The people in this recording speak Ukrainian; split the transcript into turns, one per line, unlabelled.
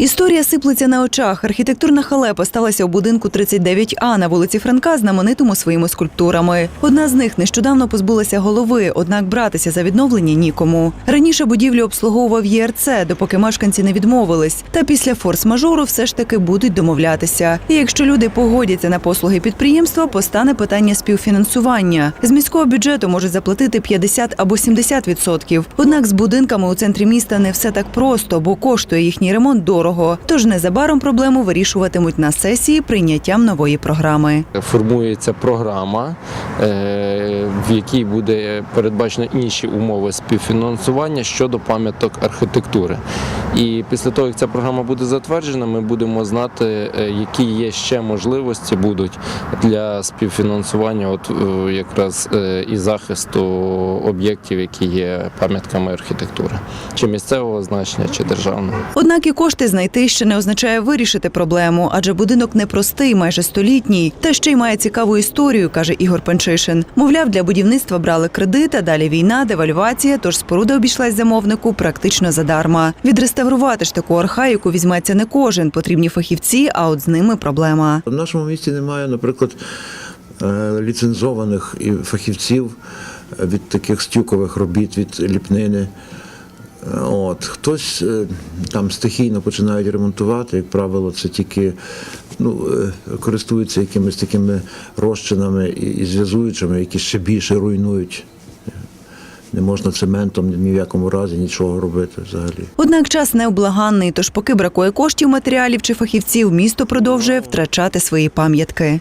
Історія сиплеться на очах. Архітектурна халепа сталася у будинку 39А на вулиці Франка, знаменитому своїми скульптурами. Одна з них нещодавно позбулася голови, однак братися за відновлення нікому. Раніше будівлю обслуговував ЄРЦ, допоки мешканці не відмовились. Та після форс-мажору все ж таки будуть домовлятися. І якщо люди погодяться на послуги підприємства, постане питання співфінансування. З міського бюджету можуть заплатити 50 або 70 відсотків. Однак з будинками у центрі міста не все так просто, бо коштує їхній ремонт дорого. Тож незабаром проблему вирішуватимуть на сесії прийняттям нової програми.
Формується програма, е, в якій буде передбачено інші умови співфінансування щодо пам'яток архітектури. І після того, як ця програма буде затверджена, ми будемо знати, е, які є ще можливості будуть для співфінансування, от е, якраз і захисту об'єктів, які є пам'ятками архітектури, чи місцевого значення, чи державного.
Однак і кошти знайти ще не означає вирішити проблему, адже будинок непростий, майже столітній, та ще й має цікаву історію, каже Ігор Панчишин. Мовляв, для будівництва брали кредит, а далі війна, девальвація, тож споруда обійшлась замовнику практично задарма. Відреставрувати ж таку архаїку візьметься не кожен, потрібні фахівці, а от з ними проблема.
В нашому місті немає, наприклад, е, ліцензованих фахівців від таких стюкових робіт, від ліпнини. От. Хтось е, там стихійно починають ремонтувати, як правило, це тільки ну, е, користуються якимись такими розчинами і зв'язуючими, які ще більше руйнують. Не можна цементом ні в якому разі нічого робити взагалі.
Однак час необлаганний, тож поки бракує коштів, матеріалів чи фахівців, місто продовжує втрачати свої пам'ятки.